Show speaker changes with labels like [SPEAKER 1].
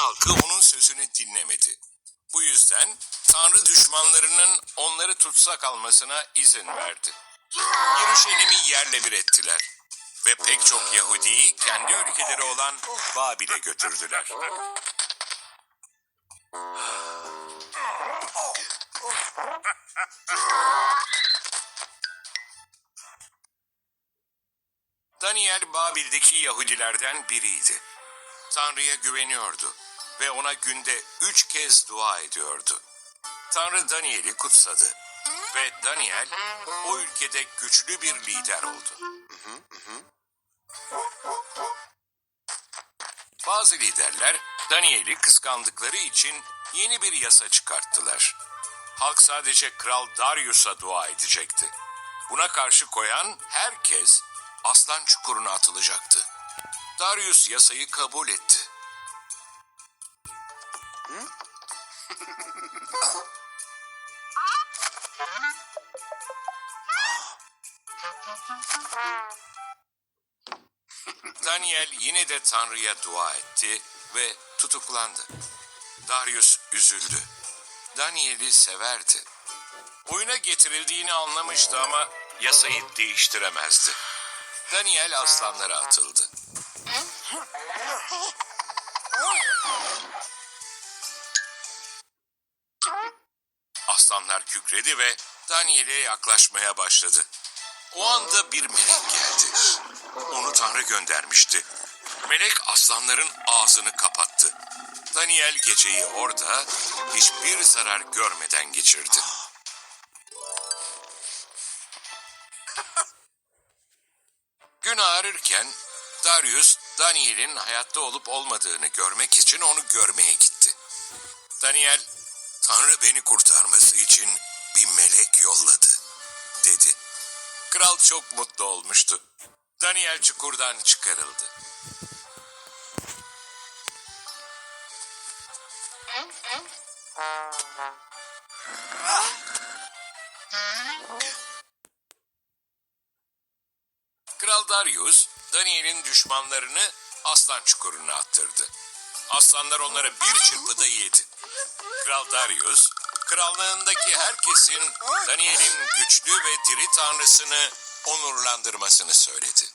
[SPEAKER 1] halkı onun sözünü dinlemedi. Bu yüzden Tanrı düşmanlarının onları tutsak almasına izin verdi. Yeruşalim'i yerle bir ettiler ve pek çok Yahudi'yi kendi ülkeleri olan Babil'e götürdüler. Daniel Babil'deki Yahudilerden biriydi. Tanrı'ya güveniyordu ve ona günde üç kez dua ediyordu. Tanrı Daniel'i kutsadı ve Daniel o ülkede güçlü bir lider oldu. Bazı liderler Daniel'i kıskandıkları için yeni bir yasa çıkarttılar. Halk sadece Kral Darius'a dua edecekti. Buna karşı koyan herkes aslan çukuruna atılacaktı. Darius yasayı kabul etti. Daniel yine de Tanrı'ya dua etti ve tutuklandı. Darius üzüldü. Daniel'i severdi. Oyuna getirildiğini anlamıştı ama yasayı değiştiremezdi. Daniel aslanlara atıldı. Aslanlar kükredi ve Daniel'e yaklaşmaya başladı. O anda bir melek geldi. Onu Tanrı göndermişti. Melek aslanların ağzını kapattı. Daniel geceyi orada hiçbir zarar görmeden geçirdi. Gün ağarırken Darius Daniel'in hayatta olup olmadığını görmek için onu görmeye gitti. Daniel, Tanrı beni kurtarması için bir melek yolladı, dedi. Kral çok mutlu olmuştu. Daniel çukurdan çıkarıldı. Kral Darius, Daniel'in düşmanlarını aslan çukuruna attırdı. Aslanlar onları bir çırpıda yedi. Kral Darius, krallığındaki herkesin Daniel'in güçlü ve diri tanrısını onurlandırmasını söyledi.